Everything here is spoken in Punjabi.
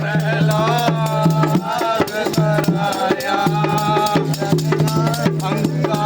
ਪਹਿਲਾ ਸਰਾਇਆ ਅੰਗਾ